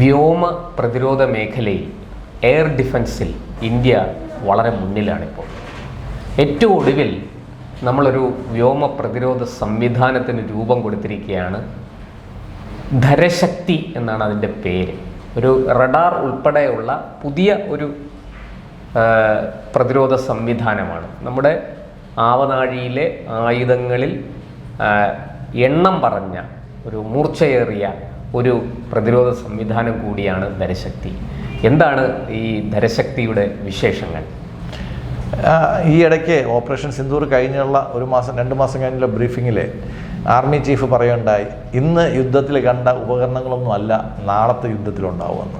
വ്യോമ പ്രതിരോധ മേഖലയിൽ എയർ ഡിഫൻസിൽ ഇന്ത്യ വളരെ മുന്നിലാണിപ്പോൾ. ഏറ്റവും ഒടുവിൽ നമ്മളൊരു വ്യോമ പ്രതിരോധ സംവിധാനത്തിന് രൂപം കൊടുത്തിരിക്കുകയാണ് ധരശക്തി എന്നാണ് അതിന്റെ പേര്. ഒരു റഡാർ ഉൾപ്പെടെയുള്ള പുതിയ ഒരു പ്രതിരോധ സംവിധാനമാണ്. നമ്മുടെ ആവനാഴിയിലെ ആയുധങ്ങളിൽ എണ്ണം പറഞ്ഞ ഒരു മൂർച്ചയേറിയ ഒരു പ്രതിരോധ സംവിധാനം കൂടിയാണ് ധരശക്തി. എന്താണ് ഈ ധരശക്തിയുടെ വിശേഷങ്ങൾ? ഈ ഇടയ്ക്ക് ഓപ്പറേഷൻ സിന്ദൂർ കഴിഞ്ഞുള്ള ഒരു മാസം രണ്ട് മാസം കഴിഞ്ഞുള്ള ബ്രീഫിങ്ങിൽ ആർമി ചീഫ് പറയുണ്ടായി ഇന്ന് യുദ്ധത്തിൽ കണ്ട ഉപകരണങ്ങളൊന്നും അല്ല നാളത്തെ യുദ്ധത്തിലുണ്ടാവുമെന്ന്.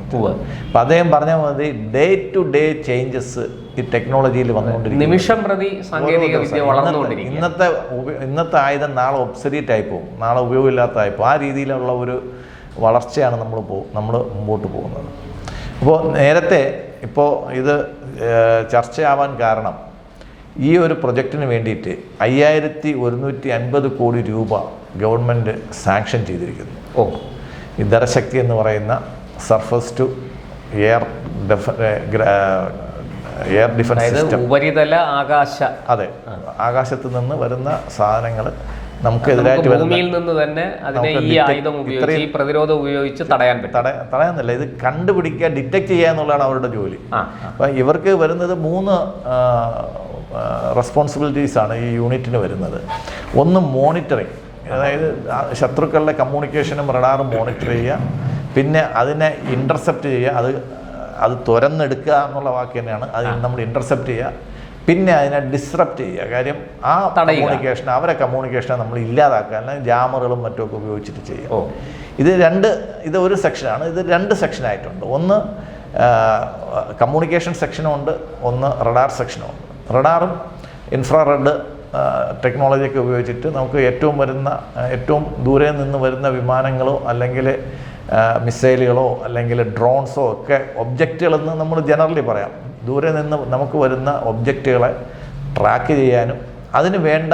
അപ്പം അദ്ദേഹം പറഞ്ഞാൽ മതി ഡേ ടു ഡേ ചേഞ്ചസ് ഈ ടെക്നോളജിയിൽ വന്നുകൊണ്ടിരിക്കും നിമിഷം പ്രതി സാങ്കേതിക വിദ്യ വളർന്നുകൊണ്ടിരിക്കും ഇന്നത്തെ ഇന്നത്തെ ആയുധം നാളെ ഒബ്സലീറ്റ് ആയി പോകും നാളെ ഉപയോഗമില്ലാത്ത ആയി പോകും ആ രീതിയിലുള്ള ഒരു വളർച്ചയാണ് നമ്മൾ പോ നമ്മൾ മുമ്പോട്ട് പോകുന്നത്. അപ്പോൾ നേരത്തെ ഇപ്പോൾ ഇത് ചർച്ചയാവാൻ കാരണം ഈ ഒരു പ്രൊജക്റ്റിന് വേണ്ടിയിട്ട് അയ്യായിരത്തി ഒരുന്നൂറ്റി അൻപത് കോടി രൂപ ഗവൺമെന്റ് സാങ്ഷൻ ചെയ്തിരിക്കുന്നു. ഓ. ഈ ധരശക്തി എന്ന് പറയുന്ന സർഫസ് ടു എയർ ഡെഫ എയർ ഡിഫൻസ് ഉപരിതല ആകാശ. അതെ. ആകാശത്ത് നിന്ന് വരുന്ന സാധനങ്ങൾ നമുക്ക് എതിരായിട്ട് ഭൂമിയിൽ നിന്ന് തന്നെ അതിനെ ഈ ആയുധം ഉപയോഗിച്ച് ഈ പ്രതിരോധം ഉപയോഗിച്ച് തടയാൻ പറ്റും. തട തടയാന്നല്ല ഇത് കണ്ടുപിടിക്കുക ഡിറ്റക്ട് ചെയ്യുക എന്നുള്ളതാണ് അവരുടെ ജോലി. അപ്പം ഇവർക്ക് വരുന്നത് മൂന്ന് റെസ്പോൺസിബിലിറ്റീസ് ആണ് ഈ യൂണിറ്റിന് വരുന്നത്. ഒന്ന് മോണിറ്ററിങ് അതായത് ശത്രുക്കളുടെ കമ്മ്യൂണിക്കേഷനും റഡാറും മോണിറ്റർ ചെയ്യുക. പിന്നെ അതിനെ ഇന്റർസെപ്റ്റ് ചെയ്യുക. അത് അത് തുരന്നെടുക്കുക എന്നുള്ള വാക്ക് തന്നെയാണ്. അത് നമ്മൾ ഇന്റർസെപ്റ്റ് ചെയ്യുക. പിന്നെ അതിനെ ഡിസ്റപ്റ്റ് ചെയ്യുക. കാര്യം ആ. കമ്മ്യൂണിക്കേഷൻ അവരെ കമ്മ്യൂണിക്കേഷനെ നമ്മൾ ഇല്ലാതാക്കുക. അല്ലെങ്കിൽ ജാമറുകളും മറ്റുമൊക്കെ ഉപയോഗിച്ചിട്ട് ചെയ്യുക. ഇത് രണ്ട് ഇത് ഒരു സെക്ഷനാണ് ഇത് രണ്ട് സെക്ഷനായിട്ടുണ്ട് ഒന്ന് കമ്മ്യൂണിക്കേഷൻ സെക്ഷനും ഉണ്ട്. ഒന്ന് റഡാർ സെക്ഷനും ഉണ്ട്. റഡാറും ഇൻഫ്രാറെഡ് ടെക്നോളജിയൊക്കെ ഉപയോഗിച്ചിട്ട് നമുക്ക് ഏറ്റവും വരുന്ന ഏറ്റവും ദൂരെ നിന്ന് വരുന്ന വിമാനങ്ങളോ അല്ലെങ്കിൽ മിസൈലുകളോ അല്ലെങ്കിൽ ഡ്രോൺസോ ഒക്കെ ഒബ്ജക്റ്റുകളെന്ന് നമ്മൾ ജനറലി പറയാം. ദൂരെ നിന്ന് നമുക്ക് വരുന്ന ഒബ്ജക്റ്റുകളെ ട്രാക്ക് ചെയ്യാനും അതിന് വേണ്ട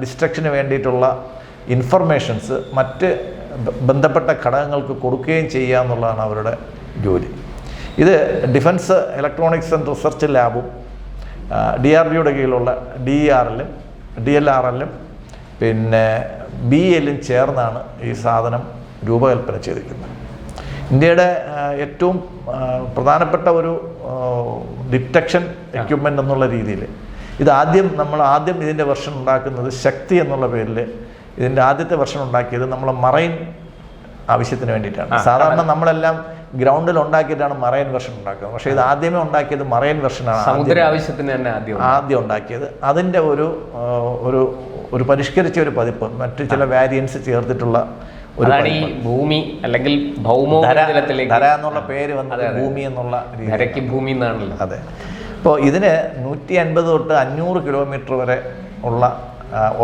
ഡിസ്ട്രക്ഷന് വേണ്ടിയിട്ടുള്ള ഇൻഫർമേഷൻസ് മറ്റ് ബന്ധപ്പെട്ട ഘടകങ്ങൾക്ക് കൊടുക്കുകയും ചെയ്യുക എന്നുള്ളതാണ് അവരുടെ ജോലി. ഇത് ഡിഫൻസ് ഇലക്ട്രോണിക്സ് ആൻഡ് റിസർച്ച് ലാബും ഡി ആർ ഡിയുടെ കീഴിലുള്ള ഡി എല്ലും ഡി എൽ ആർ എല്ലും പിന്നെ ബി എല്ലും ചേർന്നാണ് ഈ സാധനം രൂപകൽപ്പന ചെയ്തിരിക്കുന്നത്. ഇന്ത്യയുടെ ഏറ്റവും പ്രധാനപ്പെട്ട ഒരു ഡിറ്റക്ഷൻ എക്യുപ്മെന്റ് എന്നുള്ള രീതിയിൽ ഇത് ആദ്യം നമ്മൾ ആദ്യം ഇതിന്റെ വെർഷൻ ഉണ്ടാക്കുന്നത് ശക്തി എന്നുള്ള പേരിൽ ഇതിന്റെ ആദ്യത്തെ വെർഷൻ ഉണ്ടാക്കിയത് നമ്മൾ മറൈൻ ആവശ്യത്തിന് വേണ്ടിയിട്ടാണ്. സാധാരണ നമ്മളെല്ലാം ഗ്രൗണ്ടിൽ ഉണ്ടാക്കിയിട്ടാണ് മറൈൻ വെർഷൻ ഉണ്ടാക്കുന്നത്. പക്ഷേ ഇത് ആദ്യമേ ഉണ്ടാക്കിയത് മറൈൻ വെർഷനാണ് സമുദ്ര ആവശ്യത്തിന് തന്നെ ആദ്യം ആദ്യം ഉണ്ടാക്കിയത്. അതിന്റെ ഒരു ഒരു ഒരു പരിഷ്കരിച്ച ഒരു പതിപ്പ്. മറ്റു ചില വാരിയൻസ് ചേർത്തിട്ടുള്ള അതാണ് ഈ ഭൂമി അല്ലെങ്കിൽ ധര ഭൗമോപരിതലത്തിലേക്ക് ധര എന്നുള്ള പേര് വന്നത് ഭൂമി എന്നുള്ള ധരയ്ക്ക് ഭൂമി എന്നാണല്ലോ. അതെ. അപ്പോൾ ഇതിന് നൂറ്റി അൻപത് തൊട്ട് അഞ്ഞൂറ് കിലോമീറ്റർ വരെ ഉള്ള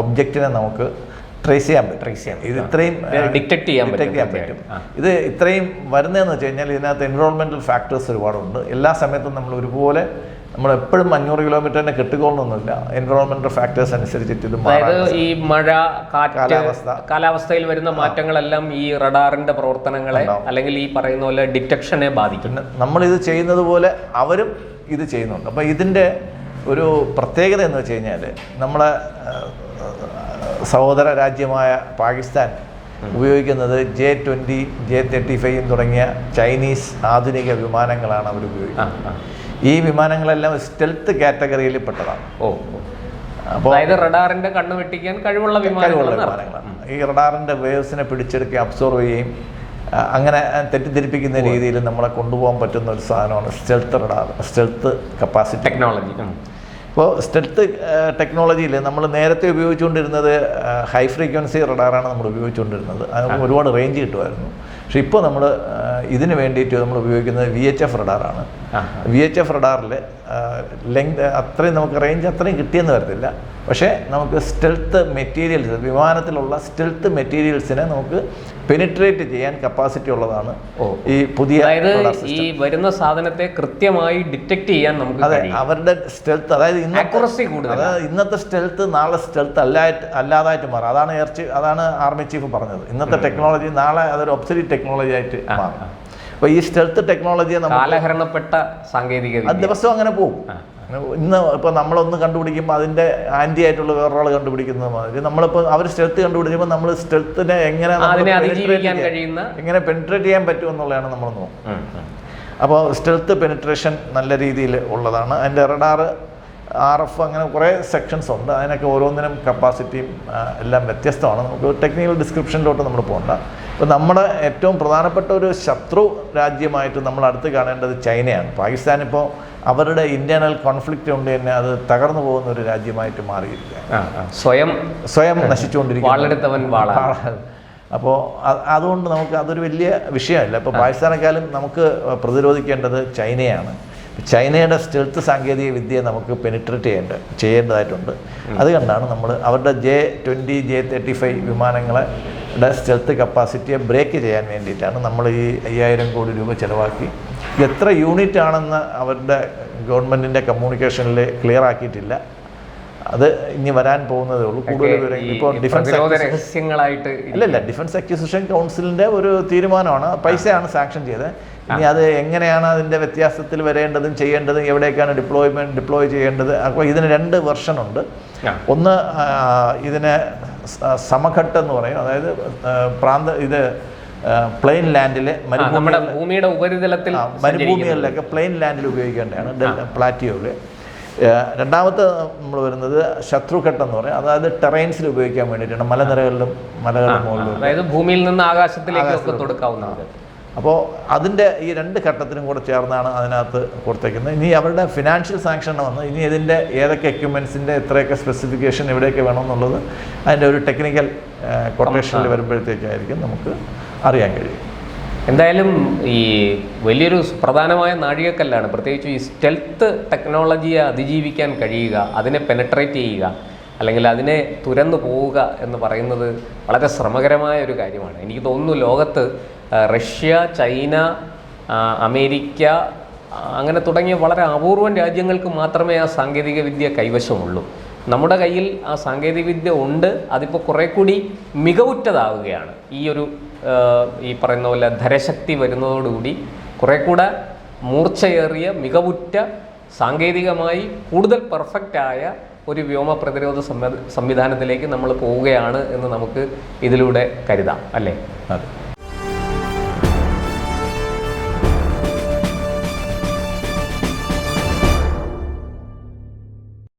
ഒബ്ജക്റ്റിനെ നമുക്ക് ട്രേസ് ചെയ്യാൻ പറ്റും. ട്രേസ് ചെയ്യാം ഇത് ഇത്രയും ഡിറ്റക്ട് ചെയ്യാൻ പറ്റും ചെയ്യാൻ പറ്റും. ഇത് ഇത്രയും വരുന്നതെന്ന് വെച്ച് കഴിഞ്ഞാൽ ഇതിനകത്ത് എൻവറോൺമെന്റൽ ഫാക്ടേഴ്സ് ഒരുപാടുണ്ട്. എല്ലാ സമയത്തും നമ്മൾ ഒരുപോലെ നമ്മൾ എപ്പോഴും അഞ്ഞൂറ് തന്നെ കെട്ടുകൊള്ളണമെന്നില്ല എൻവറോൺമെന്റൽ ഫാക്ടേഴ്സ് അനുസരിച്ചിട്ട് ഇത് അതായത് ഈ മഴ കാറ്റ് കാലാവസ്ഥ. കാലാവസ്ഥയിൽ വരുന്ന മാറ്റങ്ങളെല്ലാം ഈ റഡാറിന്റെ പ്രവർത്തനങ്ങളെ അല്ലെങ്കിൽ ഈ പറയുന്ന പോലെ ഡിറ്റക്ഷനെ ബാധിക്കും. നമ്മൾ ഇത് ചെയ്യുന്നത് പോലെ അവരും ഇത് ചെയ്യുന്നുണ്ട്. അപ്പോൾ ഇതിന്റെ ഒരു പ്രത്യേകത എന്ന് വെച്ച് കഴിഞ്ഞാൽ നമ്മളെ സഹോദര രാജ്യമായ പാകിസ്ഥാൻ ഉപയോഗിക്കുന്നത് J twenty J thirty five തുടങ്ങിയ ചൈനീസ് ആധുനിക വിമാനങ്ങളാണ് അവർ ഉപയോഗിക്കുന്നത്. ഈ വിമാനങ്ങളെല്ലാം സ്റ്റെൽത്ത് കാറ്റഗറിയിൽ പെട്ടതാണ്. ഓ. അപ്പോൾ അതായത് റഡാറിന്റെ കണ്ണ് വെട്ടിക്കാൻ കഴിവുള്ള കഴിവുള്ള വിമാനങ്ങളാണ് ഈ റഡാറിന്റെ വേവ്സിനെ പിടിച്ചെടുക്കുകയും അബ്സോർവ് ചെയ്യുകയും അങ്ങനെ തെറ്റിദ്ധരിപ്പിക്കുന്ന രീതിയിൽ നമ്മളെ കൊണ്ടുപോകാൻ പറ്റുന്ന ഒരു സാധനമാണ് stealth radar stealth capacity technology ഇപ്പോൾ സ്റ്റെൽത്ത് ടെക്നോളജിയിൽ നമ്മൾ നേരത്തെ ഉപയോഗിച്ചുകൊണ്ടിരുന്നത് ഹൈ ഫ്രീക്വൻസി റഡാറാണ് നമ്മൾ ഉപയോഗിച്ചുകൊണ്ടിരുന്നത്. അത് ഒരുപാട് റേഞ്ച് കിട്ടുമായിരുന്നു. പക്ഷേ ഇപ്പോൾ നമ്മൾ ഇതിന് വേണ്ടിയിട്ട് നമ്മൾ ഉപയോഗിക്കുന്നത് വി എച്ച് എഫ് റഡാറാണ്. വി എച്ച് എഫ് റഡാറിൽ ലെങ്ത് അത്രയും നമുക്ക് റേഞ്ച് അത്രയും കിട്ടിയെന്ന് വരത്തില്ല. പക്ഷേ നമുക്ക് സ്റ്റെൽത്ത് മെറ്റീരിയൽസ് വിമാനത്തിലുള്ള സ്റ്റെൽത്ത് മെറ്റീരിയൽസിനെ നമുക്ക് പെനിട്രേറ്റ് ചെയ്യാൻ കപ്പാസിറ്റി ഉള്ളതാണ് ഓ. ഈ പുതിയ അതായത് ഈ വരുന്ന സാധനത്തെ കൃത്യമായി ഡിറ്റക്ട് ചെയ്യാൻ നമുക്ക് അതെ അവരുടെ സ്റ്റെൽത്ത് അതായത് അക്യുറസി കൂടുതൽ അതായത് ഇന്നത്തെ സ്റ്റെൽത്ത് നാളെ സ്റ്റെൽത്ത് അല്ലായിട്ട് അല്ലാതായിട്ട് മാറും. അതാണ് എയർ ചീഫ് അതാണ് ആർമി ചീഫ് പറഞ്ഞത്. ഇന്നത്തെ ടെക്നോളജി നാളെ അതൊരു ഒബ്സലീറ്റ് ടെക്നോളജി ആയിട്ട് മാറും. അപ്പോൾ ഈ സ്റ്റെൽത്ത് ടെക്നോളജിയെ കാലഹരണപ്പെട്ട സാങ്കേതിക അത് ദിവസം അങ്ങനെ പോകും ഇന്ന് ഇപ്പോൾ നമ്മളൊന്ന് കണ്ടുപിടിക്കുമ്പോൾ അതിന്റെ ആന്റി ആയിട്ടുള്ള വേറൊരാൾ കണ്ടുപിടിക്കുന്നത് മാതിരി. നമ്മളിപ്പോൾ അവർ സ്റ്റെൽത്ത് കണ്ടുപിടിക്കുമ്പോൾ നമ്മൾ സ്റ്റെൽത്തിനെ എങ്ങനെ എങ്ങനെ പെനിട്രേറ്റ് ചെയ്യാൻ പറ്റും എന്നുള്ളതാണ് നമ്മൾ നോക്കുന്നത്. അപ്പോൾ സ്റ്റെൽത്ത് പെനിട്രേഷൻ നല്ല രീതിയിൽ ഉള്ളതാണ്. അതിന്റെ റഡാർ ആർ എഫ് അങ്ങനെ കുറേ സെക്ഷൻസ് ഉണ്ട്. അതിനൊക്കെ ഓരോന്നിനും കപ്പാസിറ്റിയും എല്ലാം വ്യത്യസ്തമാണ്. നമുക്ക് ടെക്നിക്കൽ ഡിസ്ക്രിപ്ഷനിലോട്ട് നമ്മൾ പോകണ്ട ഇപ്പോൾ നമ്മുടെ ഏറ്റവും പ്രധാനപ്പെട്ട ഒരു ശത്രു രാജ്യമായിട്ട് നമ്മൾ അടുത്ത് കാണേണ്ടത് ചൈനയാണ്. പാകിസ്ഥാൻ ഇപ്പോൾ അവരുടെ ഇന്റേണൽ കോൺഫ്ലിക്റ്റ് കൊണ്ട് തന്നെ അത് തകർന്നു പോകുന്ന ഒരു രാജ്യമായിട്ട് ആ. സ്വയം സ്വയം നശിച്ചുകൊണ്ടിരിക്കും അപ്പോൾ അതുകൊണ്ട് നമുക്ക് അതൊരു വലിയ വിഷയമല്ല. ഇപ്പോൾ പാകിസ്ഥാനേക്കാളും നമുക്ക് പ്രതിരോധിക്കേണ്ടത് ചൈനയാണ്. ചൈനയുടെ സ്റ്റെൽത്ത് സാങ്കേതിക വിദ്യയെ നമുക്ക് പെനിട്രേറ്റ് ചെയ്യേണ്ട ചെയ്യേണ്ടതായിട്ടുണ്ട്. അതുകൊണ്ടാണ് നമ്മൾ അവരുടെ J twenty J thirty five വിമാനങ്ങളെ stealth കപ്പാസിറ്റിയെ ബ്രേക്ക് ചെയ്യാൻ വേണ്ടിയിട്ടാണ് നമ്മൾ ഈ അയ്യായിരം കോടി രൂപ ചിലവാക്കി. എത്ര യൂണിറ്റ് ആണെന്ന് അവരുടെ ഗവൺമെന്റിന്റെ കമ്മ്യൂണിക്കേഷനിൽ ക്ലിയർ ആക്കിയിട്ടില്ല. അത് ഇനി വരാൻ പോകുന്നതേ ഉള്ളൂ. കൂടുതൽ വിവരങ്ങൾ ഇപ്പോൾ ഡിഫൻസ് രഹസ്യങ്ങളായിട്ട് ഇല്ല ഇല്ല ഡിഫൻസ് അക്വിസിഷൻ കൗൺസിലിന്റെ ഒരു തീരുമാനമാണ്. പൈസയാണ് സാങ്ഷൻ ചെയ്തത്. ഇനി അത് എങ്ങനെയാണ് അതിന്റെ വ്യത്യാസത്തിൽ വരേണ്ടതും ചെയ്യേണ്ടതും എവിടേക്കാണ് ഡിപ്ലോയ്മെന്റ് ഡിപ്ലോയ് ചെയ്യേണ്ടത്? അപ്പോൾ ഇതിന് രണ്ട് വെർഷൻ ഉണ്ട് ഒന്ന് ഇതിനെ സമഘട്ട് എന്ന് പറയും. അതായത് പ്രാന്ത ഇത് പ്ലെയിൻ ലാൻഡിലെ ആ, മരുഭൂമി നമ്മുടെ ഭൂമിയുടെ ഉപരിതലത്തിൽ മരുഭൂമികളിലൊക്കെ പ്ലെയിൻ ലാൻഡിൽ ഉപയോഗിക്കേണ്ടതാണ്. പ്ലാറ്റിയോയിൽ രണ്ടാമത്തെ നമ്മൾ വരുന്നത് ശത്രുഘട്ടം എന്ന് പറയും. അതായത് ടെറൈൻസിൽ ഉപയോഗിക്കാൻ വേണ്ടിയിട്ടാണ്. മലനിരകളിലും മലകളിലും മുകളിലും അതായത് ഭൂമിയിൽ നിന്ന് ആകാശത്തിലേക്ക് തൊടുക്കാവുന്നത് അപ്പോൾ അതിന്റെ ഈ രണ്ട് ഘട്ടത്തിനും കൂടെ ചേർന്നാണ് അതിനകത്ത് കൊടുത്തേക്കുന്നത്. ഇനി അവരുടെ ഫിനാൻഷ്യൽ സാങ്ഷൻ വന്ന് ഇനി ഇതിന്റെ ഏതൊക്കെ എക്യുപ്മെൻസിന്റെ എത്രയൊക്കെ സ്പെസിഫിക്കേഷൻ എവിടെയൊക്കെ വേണമെന്നുള്ളത് അതിന്റെ ഒരു ടെക്നിക്കൽ കൊട്ടേഷനിൽ വരുമ്പോഴത്തേക്കായിരിക്കും നമുക്ക് അറിയാൻ കഴിയും. എന്തായാലും ഈ വലിയൊരു പ്രധാനമായ നാഴികക്കല്ലാണ്. പ്രത്യേകിച്ച് ഈ സ്റ്റെൽത്ത് ടെക്നോളജിയെ അതിജീവിക്കാൻ കഴിയുക അതിനെ പെനട്രേറ്റ് ചെയ്യുക അല്ലെങ്കിൽ അതിനെ തുരന്നു പോവുക എന്ന് പറയുന്നത് വളരെ ശ്രമകരമായ ഒരു കാര്യമാണ്. എനിക്ക് തോന്നുന്നു ലോകത്ത് റഷ്യ ചൈന അമേരിക്ക അങ്ങനെ തുടങ്ങിയ വളരെ അപൂർവം രാജ്യങ്ങൾക്ക് മാത്രമേ ആ സാങ്കേതിക വിദ്യ കൈവശമുള്ളൂ. നമ്മുടെ കയ്യിൽ ആ സാങ്കേതികവിദ്യ ഉണ്ട്. അതിപ്പോൾ കുറെ കൂടി മികവുറ്റതാവുകയാണ്. ഈ ഒരു ഈ പറയുന്ന പോലെ ധരശക്തി വരുന്നതോടുകൂടി കുറെ കൂടെ മൂർച്ചയേറിയ മികവുറ്റ സാങ്കേതികമായി കൂടുതൽ പെർഫെക്റ്റായ ഒരു വ്യോമ പ്രതിരോധ സംവിധാനത്തിലേക്ക് നമ്മൾ പോവുകയാണ് എന്ന് നമുക്ക് ഇതിലൂടെ കരുതാം. അല്ലേ? അതെ.